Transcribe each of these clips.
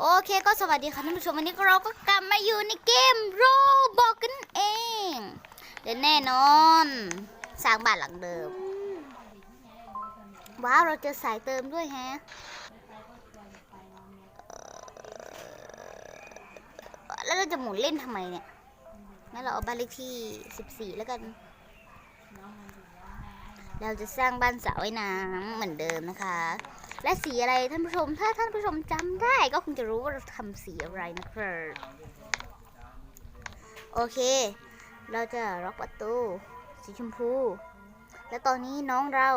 โอเคก็สวัสดีค่ะท่านผู้ชมวันนี้เราก็กลับมาอยู่ในเกมโรบอกกันเองและแน่นอน สร้างบ้านหลังเดิม ว้าว เราเจอสายเติมด้วยแฮะแล้วเราจะหมุนเล่นทำไมเนี่ยงั้นเราเอาบ้านเลขที่ 14 แล้วกัน เราจะสร้างบ้านสระว่ายน้ำเหมือนเดิมนะคะ และสีอะไรท่านผู้ชม ถ้าท่านผู้ชมจำได้ก็คงจะรู้ว่าเราทำสีอะไรนะครับโอเค เราจะล็อกประตู สีชมพู และตอนนี้น้องเรา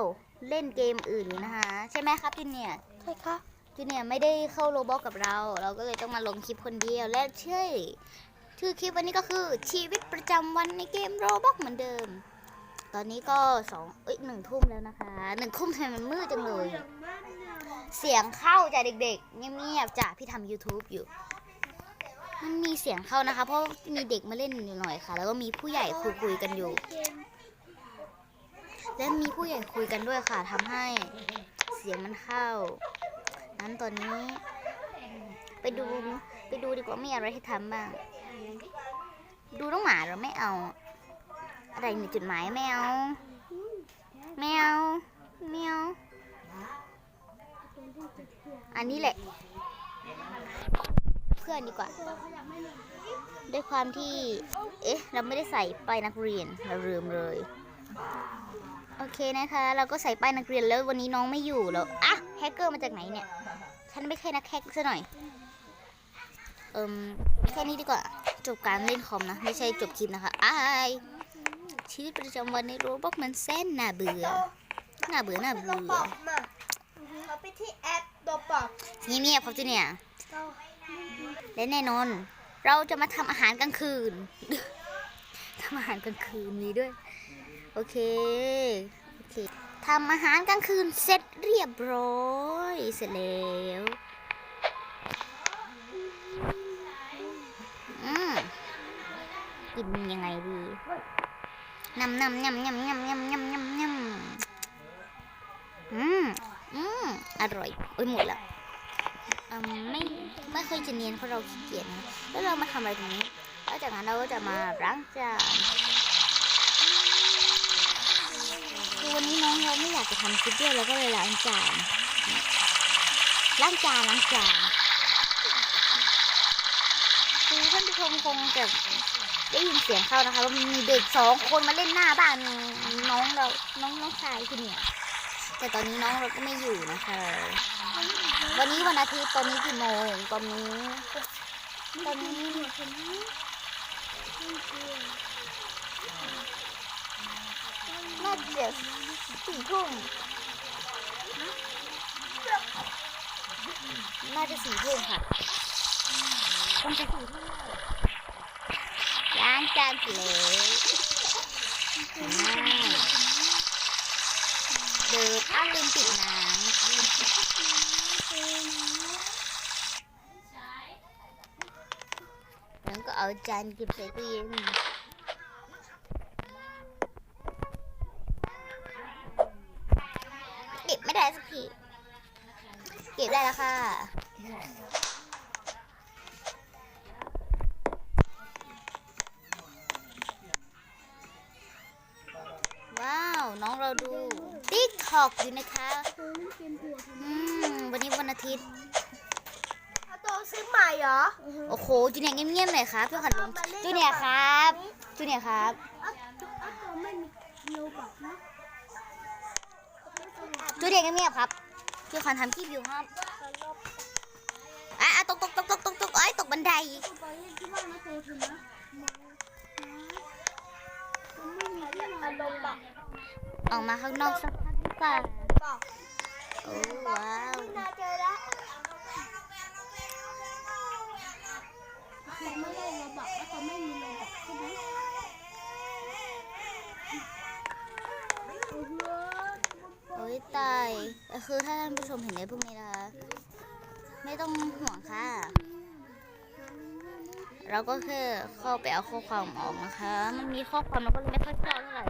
เล่นเกมอื่นอยู่นะคะ ใช่ไหมครับจูเนียร์ใช่ค่ะจูเนียร์ไม่ได้เข้าโรบอกกับเรา เราก็เลยต้องมาลงคลิปคนเดียวและเชื่อชื่อคลิปวันนี้ก็คือชีวิตประจำวันในเกมโรบอกเหมือนเดิม ตอนนี้ก็สองเอ้ยหนึ่งทุ่มแล้วนะคะหนึ่งทุ่มทำไมมันมืดจังเลย เสียงเข้าจากเด็กๆ เงียบๆจากพี่ทำ YouTube อยู่ มันมีเสียงเข้านะคะ เพราะมีเด็กมาเล่นอยู่หน่อยค่ะ แล้วก็มีผู้ใหญ่คุยคุยๆกันอยู่ และมีผู้ใหญ่คุยกันด้วยค่ะทำให้เสียงมันเข้า นั้นตอนนี้ ไปดูไปดูดีกว่ามีอะไรให้ทำบ้าง ดูน้องหมาเราไม่เอา อะไรในจุดหมายไม่เอา อันนี้แหละ เพื่อนดีกว่า ด้วยความที่ เอ๊ะ เราไม่ได้ใส่ป้ายนักเรียนเราลืมเลย โอเคนะคะ เราก็ใส่ป้ายนักเรียนแล้ววันนี้น้องไม่อยู่แล้วอะแฮกเกอร์มาจากไหนเนี่ย ฉันไม่เคยนักแฮกซะหน่อย เอิมแค่นี้ดีกว่า จบการเล่นคอมนะ ไม่ใช่จบคลิปนะคะอายชีวิตประจำวันในโรบอกมันแสนน่าเบื่อ น่าเบื่อ น่าเบื่อ ไปที่แอปตัวบอกเงียบๆครับจูเนี่ยเราและแน่นอน เราจะมาทำอาหารกลางคืนทำอาหารกลางคืนมีด้วย โอเคโอเคทำอาหารกลางคืนเสร็จเรียบร้อยเสร็จแล้วอืมกินยังไงดีนำนำยำยำยำยำยำยำยำอืม อืมอร่อยโอ้ยหมดแล้วอืมไม่ไม่ค่อยจะเนียนเพราะเราขี้เกียจนะแล้วเรามาทำอะไรตรงนี้แล้วจากนั้นเราก็จะมาล้างจานคือวันนี้น้องเราไม่อยากจะทำคลิปด้วยเราก็เลยล้างจานล้างจานล้างจานคือท่านผู้ชมคงจะได้ยินเสียงเข้านะคะว่ามีเด็กสองคนมาเล่นหน้าบ้านน้องเราน้องน้องชายคือเนี่ย แต่ตอนนี้น้องเราก็ไม่อยู่นะคะ วันนี้วันอาทิตย์ตอนนี้กี่โมงตอนนี้ ตอนนี้น่าจะสี่ทุ่มน่าจะสี่ทุ่มค่ะคงจะสี่ทุ่มล้างจานเสร็จแล้วอ่า เดินอ้าวลืมปิดน้ำแล้วก็เอาจานเก็บใส่ตู้เย็นเก็บไม่ได้สักที เก็บได้แล้วค่ะ อกอยู่นะคะอืมวันนี้วันอาทิตย์เอาตัวซื้อใหม่เหรอโอ้โหจูเนียร์เงียบๆหน่อยครับเพื่อขัดลมจูเนียร์ครับจูเนียร์ครับเอาเอาตัวไม่มีโลบอกนะจูเนียร์เงียบๆครับพี่ขวัญทำคลิปอยู่ครับอะอะตกตกตกตกตกตกเอ้ยตกบันไดตัวไปที่บ้านนะตัวถือนะไม่มีที่นอนลงบอกออกมาข้างนอกสักพั กดีกว่อกโอ้ว้าวนาเจอแล้วเขาไม่ได้ราบอกว่าเขาไม่มีราบอกใช่ไหมโอ้ยตายคือถ้าท่านผู้ชมเห็นในพวกนี้นะคะไม่ต้องห่วงค่ะ เราก็แค่เข้าไปเอาข้อความออกนะคะ มันมีข้อความเราก็เลยไม่ค่อยชอบเท่าไหร่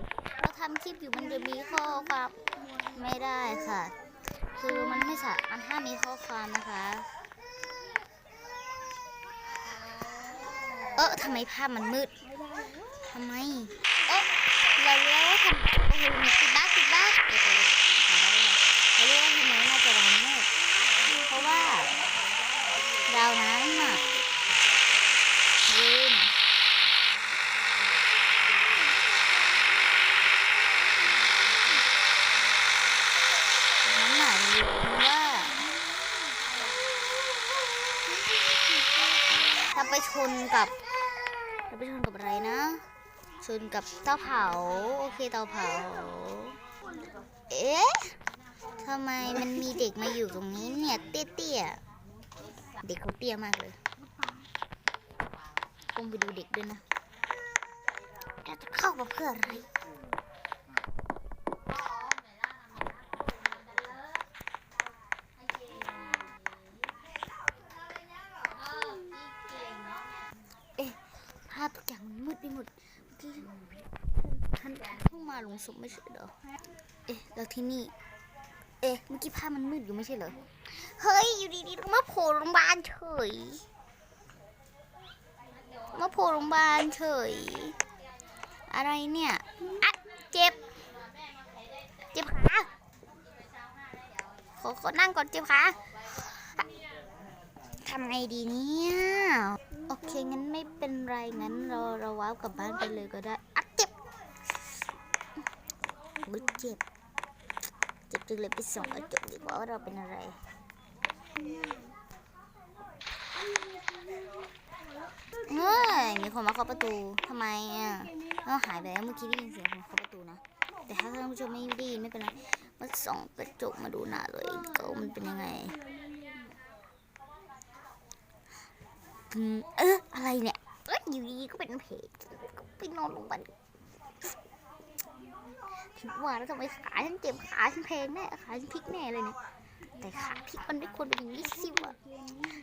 ทำคลิปอยู่มันจะมีข้อความไม่ได้ค่ะ คือมันไม่สะมันห้ามมีข้อความนะคะ เออทำไมภาพมันมืดทำไม เออเราเรียกว่าทำโอ้โหมีติดบ้าสิดบ้าเราเรียกว่าทำไมน่าจะร้อนมืดเพราะว่าเรานั้นอะ ไปชนกับไปชนกับอะไรนะ ชนกับเตาเผา โอเคเตาเผา เอ๊ะทำไมมันมีเด็กมาอยู่ตรงนี้เนี่ย เตี้ยๆ เด็กเขาเตี้ยมากเลยก้มไปดูเด็กด้วยนะจะเข้ามาเพื่ออะไร มาลงศพไม่ใช่เหรอ เอ๊ะแล้วที่นี่ เอ๊ะ เมื่อกี้ภาพมันมืดอยู่ไม่ใช่เหรอ เฮ้ย อยู่ดีๆมาโผล่โรงพยาบาลเฉย มาโผล่โรงพยาบาลเฉย อะไรเนี่ยอะเจ็บ เจ็บขาขอขอนั่งก่อนเจ็บขาทำไงดีเนี่ย โอเค งั้นไม่เป็นไร งั้นเราเราว้าวกลับบ้านไปเลยก็ได้ เจ็บ เจ็บจ็บจึงเลยไปส่องกระจกดีกว่าว่าเราเป็นอะไรเฮ้ยมีคนมาเคาะประตูทำไมอะเราหายไปแล้วเมื่อกี้ได้ยินเสียงคนเคาะประตูนะ แต่ถ้าท่านผู้ชมไม่ได้ยินไม่เป็นไรมาส่องกระจกมาดูหน้าเลยก็มันเป็นยังไงอืมเอออะไรเนี่ยเอ้ยอยู่ดีๆก็เป็นเพจก็ไปนอนลงไป คิดว่าแล้วทำไมขาฉันเจ็บขาฉันเพลงแน่ขาฉันพลิกแน่เลยเนี่ยแต่ขาพลิกมันไม่ควรเป็นอย่างนี้สิวะ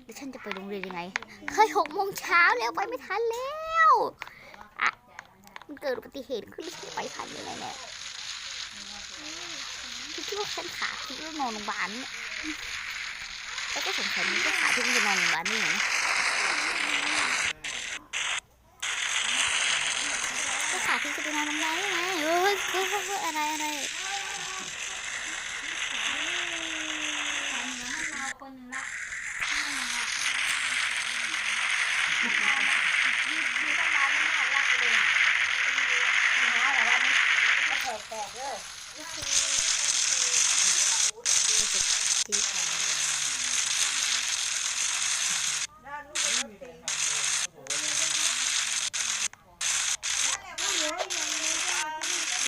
แล้วฉันจะไปโรงเรียนยังไงเคยหกโมงเช้าแล้วไปไม่ทันแล้วอะมันเกิดอุบัติเหตุขึ้นแล้วฉันไปทันยังไงเนี่ยคิดว่าฉันขาพลิกแล้วนอนโรงพยาบาลเนี่ยแล้วก็สงสัยมันก็ขาพลิกมันจะนอนโรงพยาบาลได้ไงก็ขาพลิกจะไปนอนโรงพยาบาลได้ไงเฮ้ยเฮ้ยเฮ้ยเฮ้ย อะไรอะไร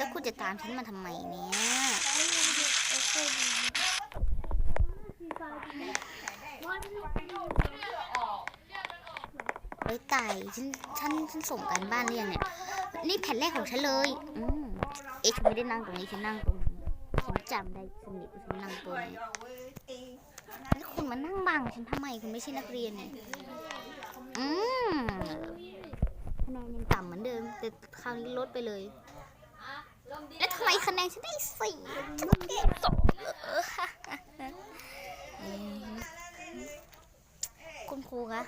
แล้วคุณจะตามฉันมาทำไมเนี่ยเฮ้ยไก่ฉันฉันฉันส่งกันบ้านเรียงเนี่ย นี่แผ่นแรกของฉันเลยอืมเอ๊ะฉันไม่ได้นั่งตรงนี้ฉันนั่งตรงนี้ฉันจำได้สนิทฉันนั่งตรงนี้แล้วคุณมานั่งบังฉันทำไมคุณไม่ใช่นักเรียนเนี่ยอืมคะแนนยังต่ำเหมือนเดิม แต่คราวนี้ลดไปเลย แล้วทำไมคะแนนฉันได้สี่ฉันได้สองเอออืมคุณครูคะ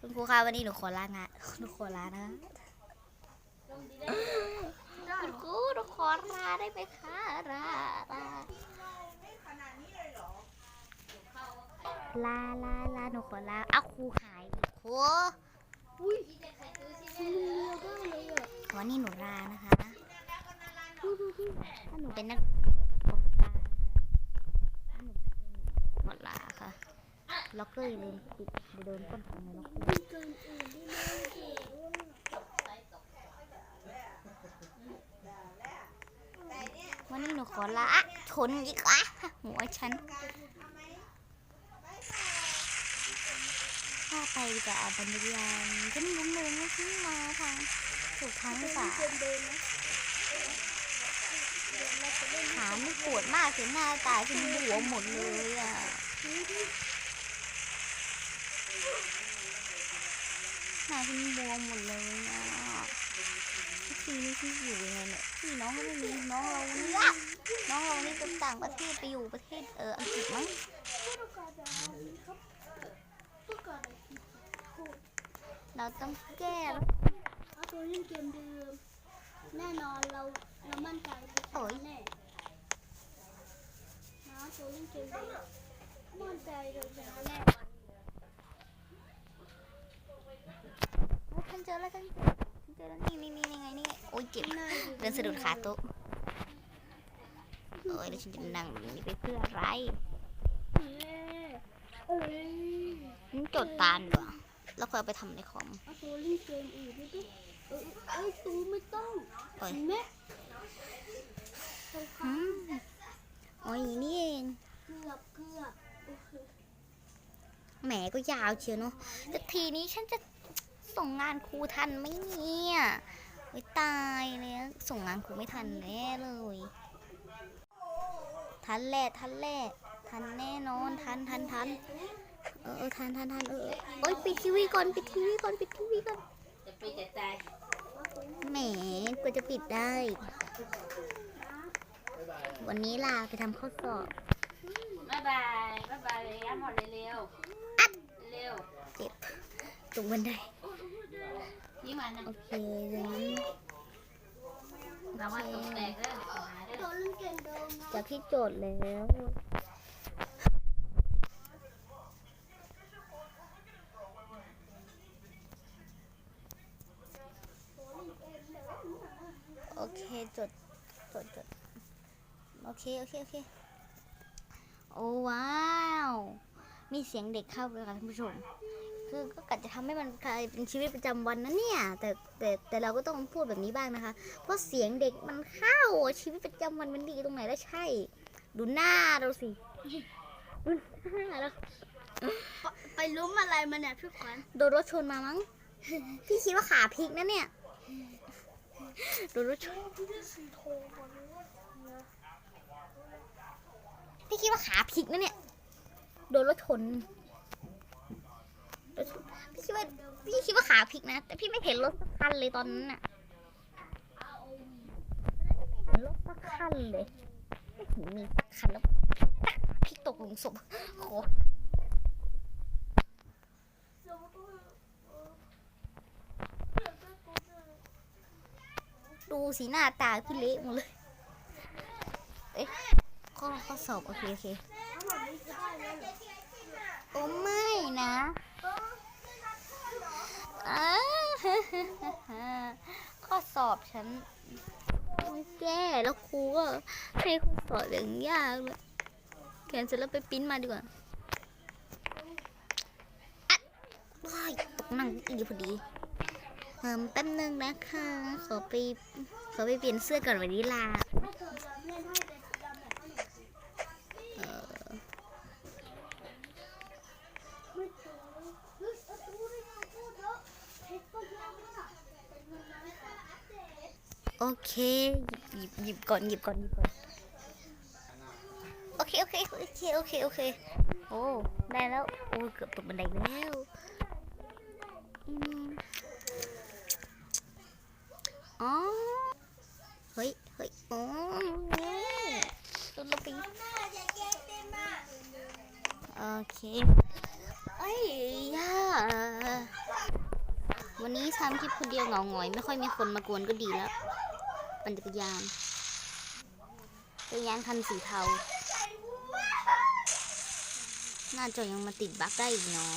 คุณครูคะวันนี้หนูขอลางานหนูขอลานะคุณครูหนูขอลาได้ไหมคะลาลาลาลาลาหนูขอลาอ้าวครูหายครูอุ้ยมันเร็วมากเลยอะวันนี้หนูลานะคะดูดูดู ถ้าหนูเป็นนักขอลาถ้าหนูขอลาค่ะ ล็อกเกอร์อย่าลืมปิดโดนก้นของในล็อกเกอร์วันนี้หนูขอลาอะชนอีกอะหัวฉันถ้าไปจะอาบันยานฉันรู้เลยว่าฉันมาทางถูกทางหรือเปล่า เกินเดินนะ ขาไม่ ปวดมากถึงหน้าตาฉันบวมหมดเลยอะหน้าฉันบวมหมดเลยอะทีนี้ฉันอยู่ยังไงเนี่ยพี่น้องก็ไม่มีน้องเราเนี่ยน้องเรานี่จะต่างประเทศไปอยู่ประเทศเอออังกฤษมั้งผู้ประกาศแบบนี้ครับผู้ประกาศแบบนี้พูดเราต้องแก้แล้วเอาตัวเล่นเกมเดิมแน่นอนเราเรามั่นใจเรา ชนะแน่นะตัวเล่นเกมเดิมมั่นใจเราชนะแน่โอ้ยฉันเจอแล้วฉันฉันเจอแล้วนี่นี่นี่นี่ไงนี่ไงโอ้ยเจ็บน่าอยู่เดินสะดุดขาโต๊ะโอ้ยแล้วฉันจะนั่งแบบนี้ไปเพื่ออะไรเอ้ยเอ้ยฉันจดตามดีกว่าแล้วค่อยเอาไปทำในคอมเอาตัวเล่นเกมอื่นไม่ต้องเอ้ยเอ้ยตูไม่ต้องโอ้ยเห็นไหม อืม โอ้ยนี่เองเกือบเกือบโอเคแหมก็ยาวเชียวเนาะแต่ทีนี้ฉันจะส่งงานครูทันไหมเนี่ยโอ้ยตายแล้วส่งงานครูไม่ทันแน่เลย ทันแหละทันแหละทันแน่นอนทันทันทันเออเออทันทันทันเออเออโอ้ยปิดทีวีก่อนปิดทีวีก่อนปิดทีวีก่อนจะไปแต่ตายแหมกว่าจะปิดได้ วันนี้ลาไปทำข้อสอบ บ๊ายบายบ๊ายบายเลยย้ำหมดเร็วๆเร็วเจ็บตรงบันไดยิ้มมานะโอเคดังนั้นเราว่าตกแตกแล้วเดี๋ยวหาได้ตัวเล่นเกมเดิมนะจากที่โจทย์แล้วโอเคจดจดจด โอเค โอเค โอเค โอ้ว้าว มีเสียงเด็กเข้าเลยค่ะท่านผู้ชม คือก็กะจะทำให้มันกลายเป็นชีวิตประจำวันนะเนี่ย แต่แต่แต่เราก็ต้องพูดแบบนี้บ้างนะคะ เพราะเสียงเด็กมันเข้าชีวิตประจำวันมันดีตรงไหนแล้วใช่ ดูหน้าเราสิ ดูหน้าเราไปไปล้มอะไรมาเนี่ยพี่ขวัญโดนรถชนมามั้ง พี่คิดว่าขาพลิกนะเนี่ย โดนรถชน พี่คิดว่าขาพลิกนะเนี่ย โดนรถชนพี่คิดว่าพี่คิดว่าขาพลิกนะ แต่พี่ไม่เห็นรถสักคันเลยตอนนั้นน่ะเห็นรถสักคันเลยไม่เห็นมีสักคันแล้วพลิกตกหลุมศพโอ้โหดูสีหน้าตาพี่เละหมดเลย เอ๊ะ ข้อข้อสอบ โอเคโอเคโอ้ไม่นะอ้าข้อสอบฉันไม่แก้แล้วครูก็ให้ข้อสอบอย่างยากเลยเขียนเสร็จแล้วไปปิ้นมาดีกว่าอะว้ายตกนั่งอีกพอดีเพิ่มแป๊บนึงนะคะ ขอไป ขอไปเปลี่ยนเสื้อก่อนวันนี้ลา ถ้าเธอจะเล่นให้แต่สีดำแบบขนม เออ ไม่เจอเฮ้ยเอาตู้ได้ไงพูดเถอะเฮ็ดก็ยากอะเป็นเงินน้อยแต่อัปเดต โอเค หยิบหยิบก่อนหยิบก่อนหยิบก่อนโอเคโอเคโอเคโอเคโอเคโอ้ได้แล้วโอ้เกือบตกบันไดแล้วอืมอ๋อเฮ้ยเฮ้ยอ๋อตัวเราไปโอเคเอ้ยย่าวันนี้ทำคลิปคนเดียวเหงาหงอย ไม่ค่อยมีคนมากวนก็ดีแล้ว ปั่นจักรยานจักรยานคันสีเทาหน้าจอยังมาติดบั๊กได้อีกเนาะ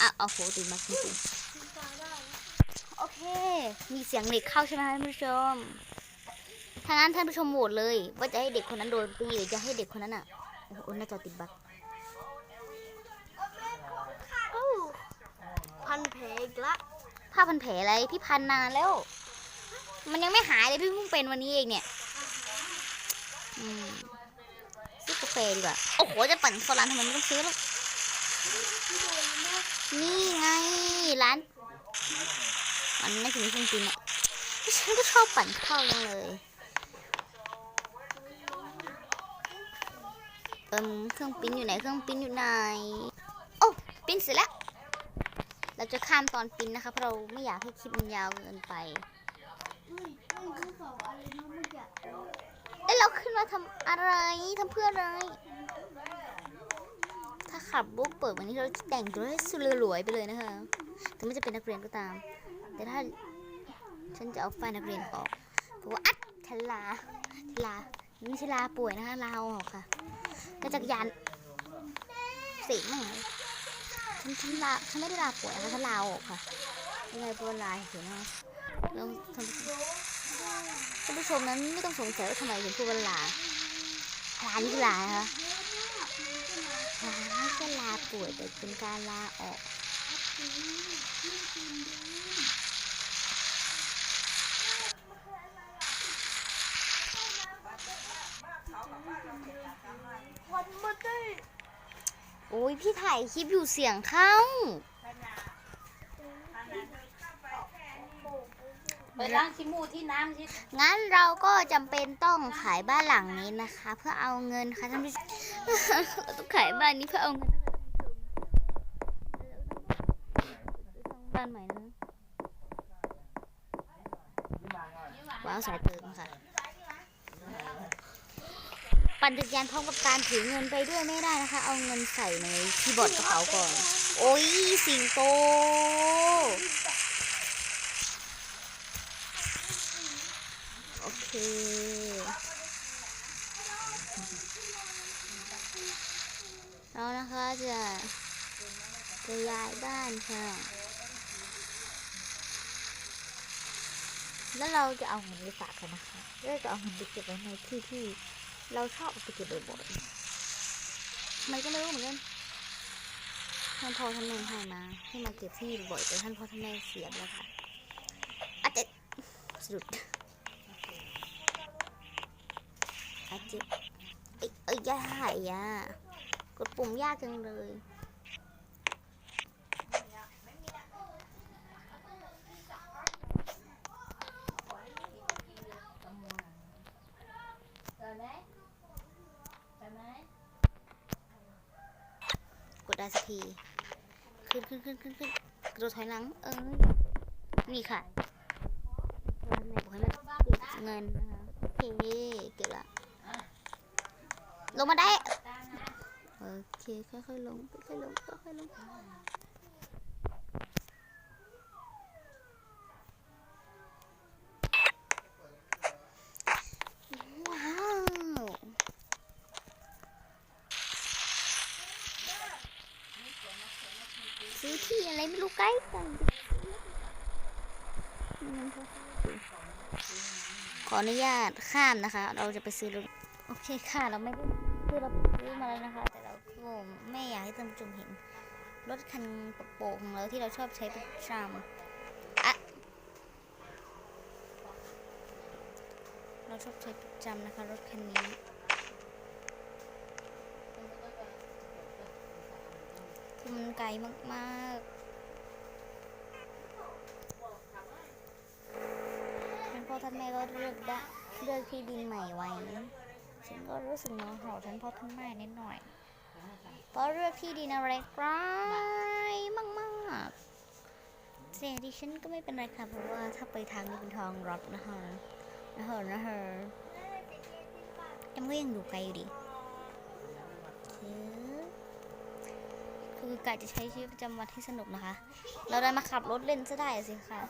อะโอ้โหติดบั๊กจริงๆโอเค มีเสียงเด็กเข้าใช่ไหมท่านผู้ชมถ้างั้นท่านผู้ชมโหวตเลย ว่าจะให้เด็กคนนั้นโดนตีหรือจะให้เด็กคนนั้นอะโอ้โหหน้าจอติดบั๊กพันเพอีกละผ้าพันแผลอะไรพี่พันนานแล้ว มันยังไม่หายเลยพี่เพิ่งเป็นวันนี้เองเนี่ยซื้อกาแฟดีกว่า โอ้โห จะปั่นเข้าร้านทำไมไม่ต้องซื้อหรอกนี่ไงร้าน มันไม่ถึงจริงๆอะฉันก็ชอบปั่นข้าจังเลยเอิมเครื่องปิ้นอยู่ไหน เครื่องปิ้นอยู่ไหน โอ้ปิ้นเสร็จแล้ว เราจะข้ามตอนปิ้นนะคะ เพราะเราไม่อยากให้คลิปมันยาวเกินไป เฮ้ยเฮ้ยทั้งสองอะไรนะเมื่อกี้เอ้ยเราขึ้นมาทำอะไรทำเพื่ออะไร ถ้าขับบุ๊กเปิดวันนี้เราจะแต่งตัวให้สุรหลวยไปเลยนะคะ ถึงไม่จะเป็นนักเรียนก็ตาม แต่ถ้าฉันจะเอาไฟนักเรียนออกเพราะว่าอัดฉลาฉันลาไม่ใช่ลาป่วยนะคะลาออกค่ะแล้วจักรยานเสียงแม่งฉันฉันลาฉันไม่ได้ลาป่วยนะคะฉันลาออกค่ะยังไงเป็นลาเห็นไหม แล้วท่านผู้ชมนั้นไม่ต้องสงสัยว่าทำไมถึงพูดว่าลาลานี่ลานะคะลาไม่ใช่ลาป่วยแต่เป็นการลาออกวันมาได้โอ้ยพี่ถ่ายคลิปอยู่เสียงเข้า ไปล้างขี้มูที่น้ำที่งั้นเราก็จำเป็นต้องขายบ้านหลังนี้นะคะ เพื่อเอาเงินค่ะท่านผู้ชมเราต้องขายบ้านนี้เพื่อเอาเงินนะคะท่านผู้ชมบ้านใหม่นะว้าวสายเติมค่ะ ปั่นจักรยานพร้อมกับการถือเงินไปด้วยไม่ได้นะคะ เอาเงินใส่ในคีย์บอร์ดกระเป๋าก่อน โอ้ยสิงโต โอ เค เรานะคะจะจะย้ายบ้านค่ะ แล้วเราจะเอาเงินไปฝากกันนะคะเราจะเอาเงินไปเก็บไว้ในที่ที่เราชอบเอาไปเก็บบ่อยๆทำไมก็ไม่รู้เหมือนกันท่านพ่อท่านแม่ให้มาให้มาเก็บที่บ่อยแต่ท่านพ่อท่านแม่เสียแล้วค่ะอาจจะสะดุด อาจจะเอ้ยเอ้ยยากอะกดปุ่มยากจังเลยเจอไหมเจอไหมกดได้สักทีขึ้นขึ้นขึ้นขึ้นขึ้นกระโดดถอยหลัง เออนี่ค่ะแม่บอกให้มันเก็บเงินนะคะโอเคเก็บละ ลงมาได้ตามนะโอเคค่อยๆลงค่อยๆลงค่อยๆลงว้าวซื้อที่อะไรไม่รู้ใกล้กันขออนุญาตข้ามนะคะ เราจะไปซื้อรถโอเคค่ะ เราไม่ได้ คือเราซื้อมาแล้วนะคะ แต่เราก็ไม่อยากให้ท่านผู้ชมเห็น รถคันโปร่งๆของเราที่เราชอบใช้ประจำอะเราชอบใช้ประจำนะคะ รถคันนี้คือมันไกลมากๆท่านพ่อท่านแม่ก็เลือกได้เลือกที่ดินใหม่ไว้ ฉันก็รู้สึกน้องเห่าท่านพ่อท่านแม่นิดหน่อย เพราะเลือกที่ดินอะไรไกลมากๆแต่ดิฉันก็ไม่เป็นไรค่ะเพราะว่าถ้าไปทางนี้เป็นทางรัดนะคะนะคะนะคะแต่มันก็ยังดูไกลอยู่ดี คือกะจะใช้ชีวิตประจำวันที่สนุกนะคะ เราได้มาขับรถเล่นซะได้สิคะ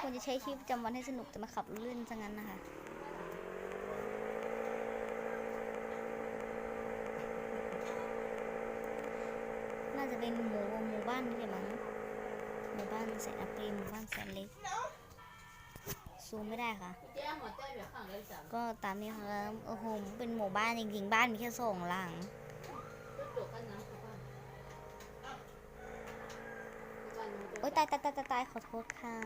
ควรจะใช้ชีวิตประจำวันให้สนุกแต่มาขับรถเล่นซะงั้นนะคะ น่าจะ เป็นหมู่หมู่บ้านนี่แหละมั้งหมู่บ้านแสนอัปรีหมู่บ้านแสนเล็กซูมไม่ได้ค่ะ ก็ตามนี้ค่ะโอ้โหเป็นหมู่บ้านจริงๆบ้านมีแค่สองหลังโอ๊ยตายตายตายตายตายขอโทษค่ะ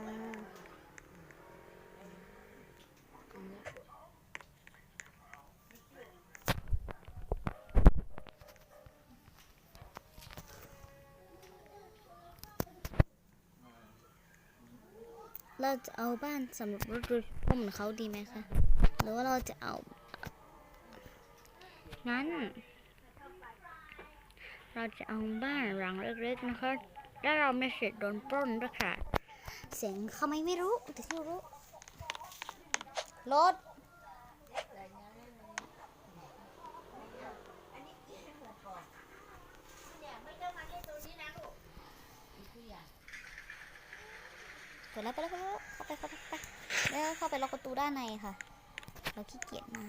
เราจะเอาบ้านสำหรับรถโดยพ่อเหมือนเขาดีไหมคะ หรือว่าเราจะเอางั้น เราจะเอาบ้านหลังเล็กๆนะคะ แล้วเราไม่เสร็จโดนปล้นด้วยค่ะ เสียงเขาไม่ไม่รู้ แต่ที่รู้รถ เปิดแล้วไปแล้วไปแล้วเข้าไปเข้าไปเข้าไปแล้วเข้าไปล็อกประตูด้านในค่ะ เราขี้เกียจมา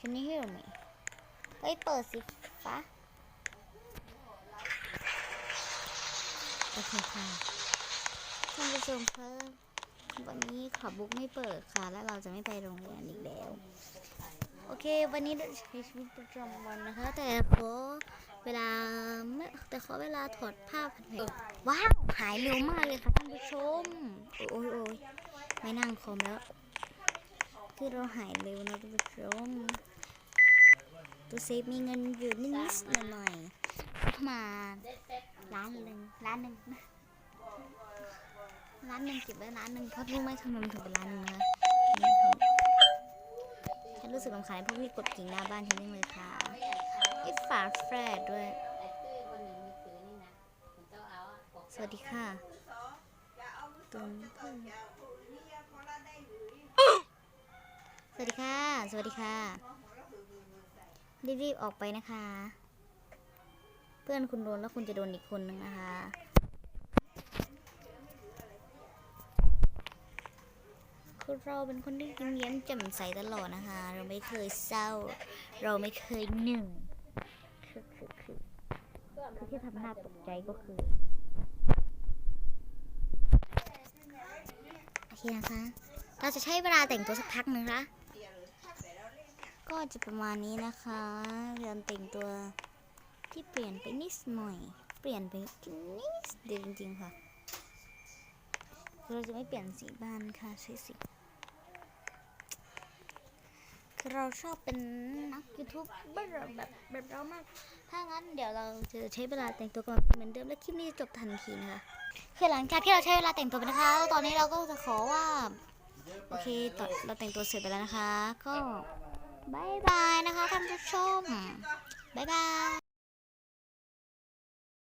Can you hear me เฮ้ยเปิดสิฟ้าโอเคค่ะท่านผู้ชมคะวันนี้ขับบุ๊กไม่เปิดค่ะ และเราจะไม่ไปโรงเรียนอีกแล้ว โอเค วันนี้เราใช้ชีวิตประจำวันนะคะ แต่ขอ เวลาไม่แต่ขอเวลาถอดภาพันหน่อยว้าว หายเร็วมากเลยค่ะท่านผู้ชม โอ้ยโอ้ยไม่นั่งคอมแล้ว คือเราหายเร็วนะท่านผู้ชม ตัวเซฟมีเงินอยู่นิดหน่อยๆประมาณล้านหนึ่งล้านหนึ่งล้านหนึ่งเก็บไว้ล้านหนึ่งเพราะรู้ไหมทำไมมันถึงเป็นล้านหนึ่งนะฉันรู้สึกรำคาญพวกที่กดกิ่งหน้าบ้านฉันจังเลยค่ะ ฝาแฝดด้วย สวัสดีค่ะตุนพึ่งสวัสดีค่ะ สวัสดีค่ะ รีบๆออกไปนะคะ เพื่อนคุณโดนแล้วคุณจะโดนอีกคนนึงนะคะคือเราเป็นคนที่ยิ้มแย้มแจ่มใสตลอดนะคะ เราไม่เคยเศร้า เราไม่เคยเหนื่อย คือที่ทำหน้าตกใจก็คือโอเคนะคะ เราจะใช้เวลาแต่งตัวสักพักหนึ่งนะก็จะประมาณนี้นะคะการแต่งตัวที่เปลี่ยนไปนิดหน่อย เปลี่ยนไปนิดเดียวจริงๆค่ะ เราจะไม่เปลี่ยนสีบ้านค่ะใช่สิ คือเราชอบเป็นนักยูทูบเบอร์แบบแบบเรามาก ถ้างั้นเดี๋ยวเราจะใช้เวลาแต่งตัวกันเหมือนเดิมและคลิปนี้จะจบทันทีนะคะคือหลังจากที่เราใช้เวลาแต่งตัวไปนะคะ ตอนนี้เราก็จะขอว่า โอเคตอนเราแต่งตัวเสร็จไปแล้วนะคะ ก็บายบายนะคะท่านผู้ชมบายบาย